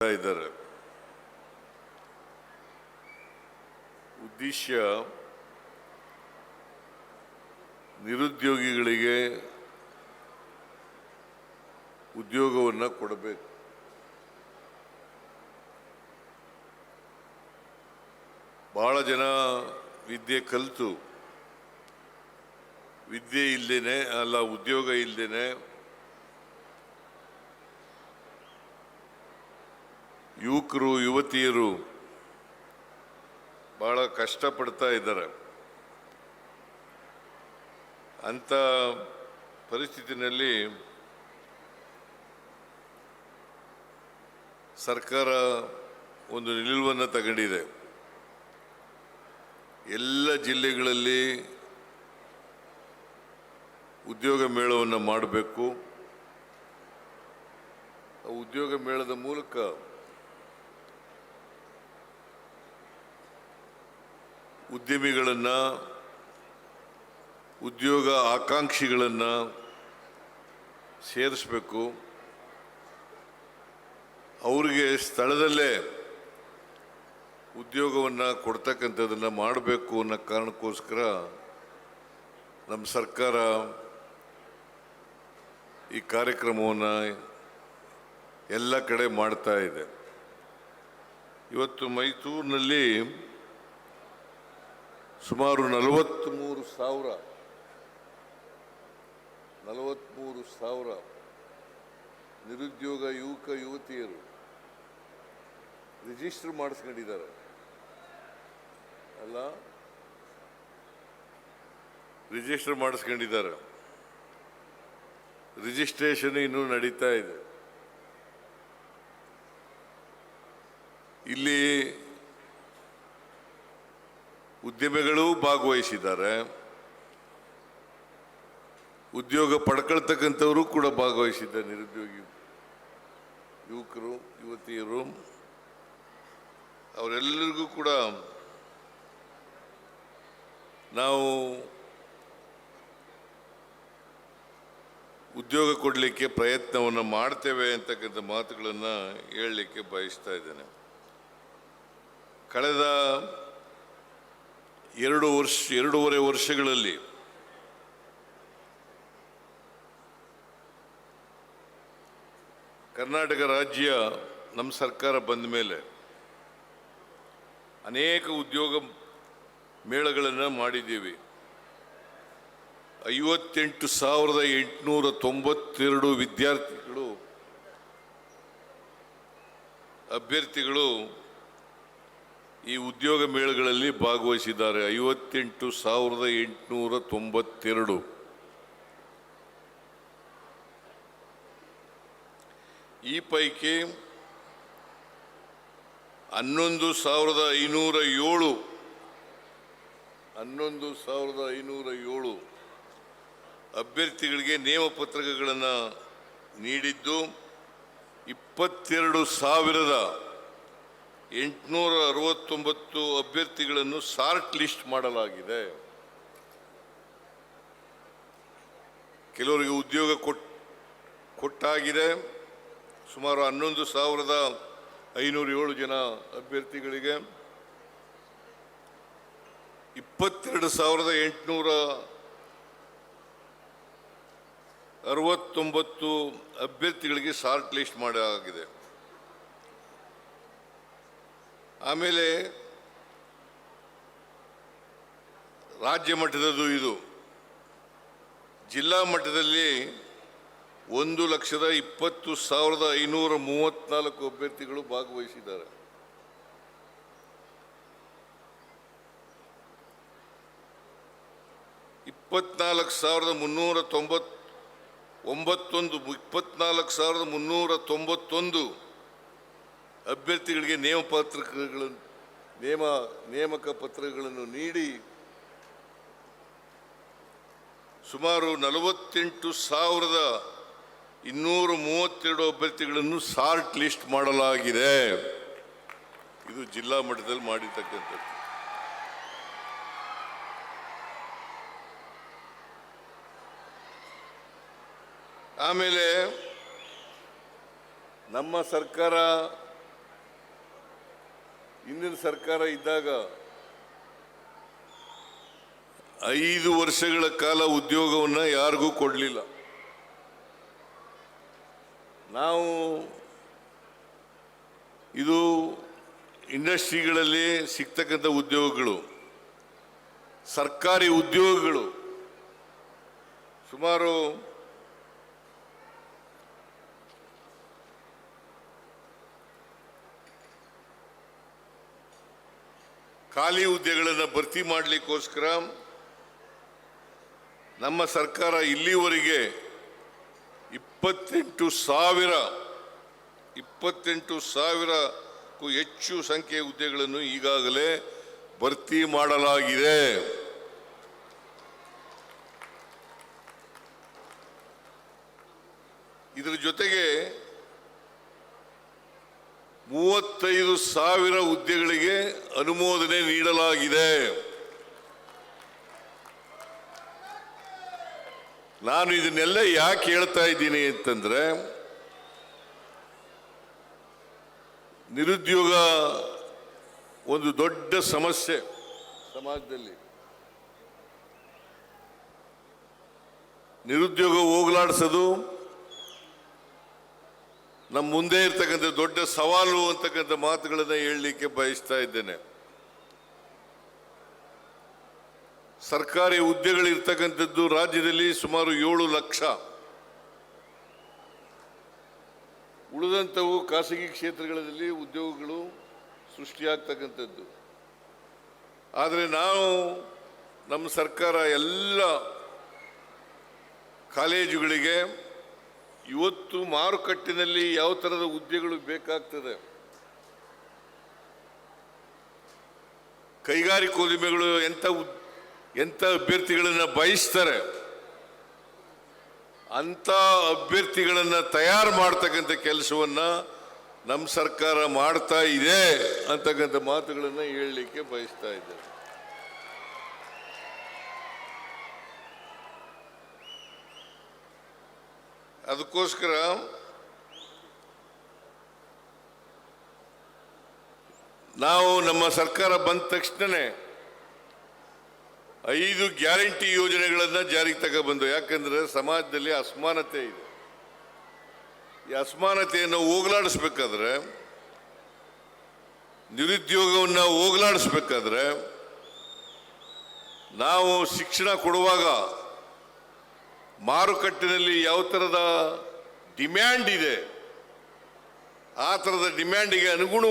ಇದ್ದಾರೆ. ಉದ್ದೇಶ ನಿರುದ್ಯೋಗಿಗಳಿಗೆ ಉದ್ಯೋಗವನ್ನು ಕೊಡಬೇಕು. ಬಹಳ ಜನ ವಿದ್ಯೆ ಕಲಿತು. ವಿದ್ಯೆ ಇಲ್ಲದೇನೆ ಅಲ್ಲ ಉದ್ಯೋಗ ಇಲ್ಲದೇನೆ ಯುವಕರು, ಯುವತಿಯರು ಬಹಳ ಕಷ್ಟಪಡ್ತಾ ಇದ್ದಾರೆ. ಅಂಥ ಪರಿಸ್ಥಿತಿನಲ್ಲಿ ಸರ್ಕಾರ ಒಂದು ನಿಲುವನ್ನು ತಗೊಂಡಿದೆ. ಎಲ್ಲ ಜಿಲ್ಲೆಗಳಲ್ಲಿ ಉದ್ಯೋಗ ಮೇಳವನ್ನು ಮಾಡಬೇಕು. ಉದ್ಯೋಗ ಮೇಳದ ಮೂಲಕ ಉದ್ಯಮಿಗಳನ್ನು, ಉದ್ಯೋಗ ಆಕಾಂಕ್ಷಿಗಳನ್ನು ಸೇರಿಸಬೇಕು. ಅವರಿಗೆ ಸ್ಥಳದಲ್ಲೇ ಉದ್ಯೋಗವನ್ನು ಕೊಡ್ತಕ್ಕಂಥದ್ದನ್ನು ಮಾಡಬೇಕು ಅನ್ನೋ ಕಾರಣಕ್ಕೋಸ್ಕರ ನಮ್ಮ ಸರ್ಕಾರ ಈ ಕಾರ್ಯಕ್ರಮವನ್ನು ಎಲ್ಲ ಕಡೆ ಮಾಡ್ತಾ ಇದೆ. ಇವತ್ತು ಮೈಸೂರಿನಲ್ಲಿ ಸುಮಾರು ನಲವತ್ತ್ಮೂರು ಸಾವಿರ. ನಲವತ್ತ್ಮೂರು ಸಾವಿರ ನಿರುದ್ಯೋಗ ಯುವಕ, ಯುವತಿಯರು ರಿಜಿಸ್ಟರ್ ಮಾಡಿಸ್ಕೊಂಡಿದ್ದಾರೆ. ಅಲ್ಲ? ರಿಜಿಸ್ಟರ್ ಮಾಡಿಸ್ಕೊಂಡಿದ್ದಾರೆ. ರಿಜಿಸ್ಟ್ರೇಷನ್ ಇನ್ನೂ ನಡೀತಾ ಇದೆ. ಇಲ್ಲಿ ಉದ್ಯಮಿಗಳು ಭಾಗವಹಿಸಿದ್ದಾರೆ. ಉದ್ಯೋಗ ಪಡ್ಕೊಳ್ತಕ್ಕಂಥವರು ಕೂಡ ಭಾಗವಹಿಸಿದ್ದಾರೆ ನಿರುದ್ಯೋಗಿ ಯುವಕರು, ಯುವತಿಯರು. ಅವರೆಲ್ಲರಿಗೂ ಕೂಡ ನಾವು ಉದ್ಯೋಗ ಕೊಡಲಿಕ್ಕೆ ಪ್ರಯತ್ನವನ್ನು ಮಾಡ್ತೇವೆ ಅಂತಕ್ಕಂಥ ಮಾತುಗಳನ್ನು ಹೇಳಲಿಕ್ಕೆ ಬಯಸ್ತಾ ಇದ್ದೇನೆ. ಕಳೆದ ಎರಡು ವರ್ಷ, ಎರಡೂವರೆ ವರ್ಷಗಳಲ್ಲಿ ಕರ್ನಾಟಕ ರಾಜ್ಯ ನಮ್ಮ ಸರ್ಕಾರ ಬಂದ ಮೇಲೆ ಅನೇಕ ಉದ್ಯೋಗ ಮೇಳಗಳನ್ನು ಮಾಡಿದ್ದೀವಿ. ಐವತ್ತೆಂಟು ಸಾವಿರದ ಎಂಟುನೂರ ತೊಂಬತ್ತೆರಡು ವಿದ್ಯಾರ್ಥಿಗಳು, ಅಭ್ಯರ್ಥಿಗಳು ಈ ಉದ್ಯೋಗ ಮೇಳಗಳಲ್ಲಿ ಭಾಗವಹಿಸಿದ್ದಾರೆ ಐವತ್ತೆಂಟು ಸಾವಿರದ ಎಂಟುನೂರ ತೊಂಬತ್ತೆರಡು. ಈ ಪೈಕಿ ಹನ್ನೊಂದು ಸಾವಿರದ ಐನೂರ ಏಳು, ಹನ್ನೊಂದು ಸಾವಿರದ ಐನೂರ ಏಳು ಅಭ್ಯರ್ಥಿಗಳಿಗೆ ನೇಮಪತ್ರಗಳನ್ನು ನೀಡಿದ್ದು ಇಪ್ಪತ್ತೆರಡು ಸಾವಿರದ ಎಂಟುನೂರ ಅರವತ್ತೊಂಬತ್ತು ಅಭ್ಯರ್ಥಿಗಳನ್ನು ಸಾರ್ಟ್ ಲಿಸ್ಟ್ ಮಾಡಲಾಗಿದೆ. ಕೆಲವರಿಗೆ ಉದ್ಯೋಗ ಕೊಟ್, ಕೊಟ್ಟಾಗಿದೆ. ಸುಮಾರು ಹನ್ನೊಂದು ಸಾವಿರದ ಐನೂರ ಏಳು ಜನ ಅಭ್ಯರ್ಥಿಗಳಿಗೆ. ಇಪ್ಪತ್ತೆರಡು ಸಾವಿರದ ಎಂಟುನೂರ ಅರವತ್ತೊಂಬತ್ತು ಅಭ್ಯರ್ಥಿಗಳಿಗೆ ಶಾರ್ಟ್ ಲಿಸ್ಟ್ ಮಾಡಲಾಗಿದೆ. ಆಮೇಲೆ ರಾಜ್ಯ ಮಟ್ಟದದು ಇದು. ಜಿಲ್ಲಾ ಮಟ್ಟದಲ್ಲಿ ಒಂದು ಲಕ್ಷದ ಇಪ್ಪತ್ತು ಸಾವಿರದ ಐನೂರ ಮೂವತ್ನಾಲ್ಕು ಅಭ್ಯರ್ಥಿಗಳು ಭಾಗವಹಿಸಿದ್ದಾರೆ. ಇಪ್ಪತ್ನಾಲ್ಕು ಸಾವಿರದ ಮುನ್ನೂರ ತೊಂಬತ್ ಒಂಬತ್ತೊಂದು ಇಪ್ಪತ್ನಾಲ್ಕು ಸಾವಿರದ ಮುನ್ನೂರ ತೊಂಬತ್ತೊಂದು ಅಭ್ಯರ್ಥಿಗಳಿಗೆ ನೇಮಪತ್ರಗಳನ್ನು ನೇಮ, ನೇಮಕ ಪತ್ರಗಳನ್ನು ನೀಡಿ ಸುಮಾರು ನಲವತ್ತೆಂಟು ಸಾವಿರದ ಇನ್ನೂರ ಮೂವತ್ತೆರಡು ಅಭ್ಯರ್ಥಿಗಳನ್ನು ಶಾರ್ಟ್ ಲಿಸ್ಟ್ ಮಾಡಲಾಗಿದೆ. ಇದು ಜಿಲ್ಲಾ ಮಟ್ಟದಲ್ಲಿ ಮಾಡಿರ್ತಕ್ಕಂಥದ್ದು. ಆಮೇಲೆ ನಮ್ಮ ಸರ್ಕಾರ ಸರ್ಕಾರ ಇದ್ದಾಗ ಐದು ವರ್ಷಗಳ ಕಾಲ ಉದ್ಯೋಗವನ್ನು ಯಾರಿಗೂ ಕೊಡಲಿಲ್ಲ. ನಾವು ಇದು ಇಂಡಸ್ಟ್ರಿಗಳಲ್ಲಿ ಸಿಗ್ತಕ್ಕಂಥ ಉದ್ಯೋಗಗಳು, ಸರ್ಕಾರಿ ಉದ್ಯೋಗಗಳು ಸುಮಾರು ಖಾಲಿ ಹುದ್ದೆಗಳನ್ನು ಭರ್ತಿ ಮಾಡಲಿಕ್ಕೋಸ್ಕರ ನಮ್ಮ ಸರ್ಕಾರ ಇಲ್ಲಿವರೆಗೆ ಇಪ್ಪತ್ತೆಂಟು ಸಾವಿರ, ಇಪ್ಪತ್ತೆಂಟು ಸಾವಿರಕ್ಕೂ ಹೆಚ್ಚು ಸಂಖ್ಯೆಯ ಹುದ್ದೆಗಳನ್ನು ಈಗಾಗಲೇ ಭರ್ತಿ ಮಾಡಲಾಗಿದೆ. ಇದರ ಜೊತೆಗೆ ಮೂವತ್ತೈದು ಸಾವಿರ ಹುದ್ದೆಗಳಿಗೆ ಅನುಮೋದನೆ ನೀಡಲಾಗಿದೆ. ನಾನು ಇದನ್ನೆಲ್ಲ ಯಾಕೆ ಹೇಳ್ತಾ ಇದ್ದೀನಿ ಅಂತಂದ್ರೆ, ನಿರುದ್ಯೋಗ ಒಂದು ದೊಡ್ಡ ಸಮಸ್ಯೆ ಸಮಾಜದಲ್ಲಿ. ನಿರುದ್ಯೋಗ ಹೋಗಲಾಡಿಸೋದು ನಮ್ಮ ಮುಂದೆ ಇರ್ತಕ್ಕಂಥ ದೊಡ್ಡ ಸವಾಲು ಅಂತಕ್ಕಂಥ ಮಾತುಗಳನ್ನು ಹೇಳಲಿಕ್ಕೆ ಬಯಸ್ತಾ ಇದ್ದೇನೆ. ಸರ್ಕಾರಿ ಹುದ್ದೆಗಳಿರ್ತಕ್ಕಂಥದ್ದು ರಾಜ್ಯದಲ್ಲಿ ಸುಮಾರು ಏಳು ಲಕ್ಷ. ಉಳಿದಂಥವು ಖಾಸಗಿ ಕ್ಷೇತ್ರಗಳಲ್ಲಿ ಉದ್ಯೋಗಗಳು ಸೃಷ್ಟಿಯಾಗ್ತಕ್ಕಂಥದ್ದು. ಆದರೆ ನಾವು ನಮ್ಮ ಸರ್ಕಾರ ಎಲ್ಲ ಕಾಲೇಜುಗಳಿಗೆ ಇವತ್ತು ಮಾರುಕಟ್ಟಿನಲ್ಲಿ ಯಾವ ಥರದ ಹುದ್ದೆಗಳು ಬೇಕಾಗ್ತದೆ? ಕೈಗಾರಿಕೋದ್ಯಮಿಗಳು ಎಂಥ ಎಂಥ ಅಭ್ಯರ್ಥಿಗಳನ್ನು ಬಯಸ್ತಾರೆ? ಅಂಥ ಅಭ್ಯರ್ಥಿಗಳನ್ನು ತಯಾರು ಮಾಡ್ತಕ್ಕಂಥ ಕೆಲಸವನ್ನು ನಮ್ಮ ಸರ್ಕಾರ ಮಾಡ್ತಾ ಇದೆ ಅಂತಕ್ಕಂಥ ಮಾತುಗಳನ್ನು ಹೇಳಲಿಕ್ಕೆ ಬಯಸ್ತಾ ಇದ್ದೇನೆ. ಅದಕ್ಕೋಸ್ಕರ ನಾವು ನಮ್ಮ ಸರ್ಕಾರ ಬಂದ ತಕ್ಷಣನೇ ಐದು ಗ್ಯಾರಂಟಿ ಯೋಜನೆಗಳನ್ನು ಜಾರಿಗೆ ತಗೊಬಂದು ಯಾಕಂದ್ರೆ ಸಮಾಜದಲ್ಲಿ ಅಸಮಾನತೆ ಇದೆ. ಈ ಅಸಮಾನತೆಯನ್ನು ಹೋಗಲಾಡಿಸ್ಬೇಕಾದ್ರೆ, ನಿರುದ್ಯೋಗವನ್ನು ಹೋಗಲಾಡಿಸ್ಬೇಕಾದ್ರೆ, ನಾವು ಶಿಕ್ಷಣ ಕೊಡುವಾಗ ಮಾರುಕಟ್ಟೆನಲ್ಲಿ ಯಾವ ಥರದ ಡಿಮ್ಯಾಂಡ್ ಇದೆ ಆ ಥರದ ಡಿಮ್ಯಾಂಡಿಗೆ ಅನುಗುಣವಾಗಿ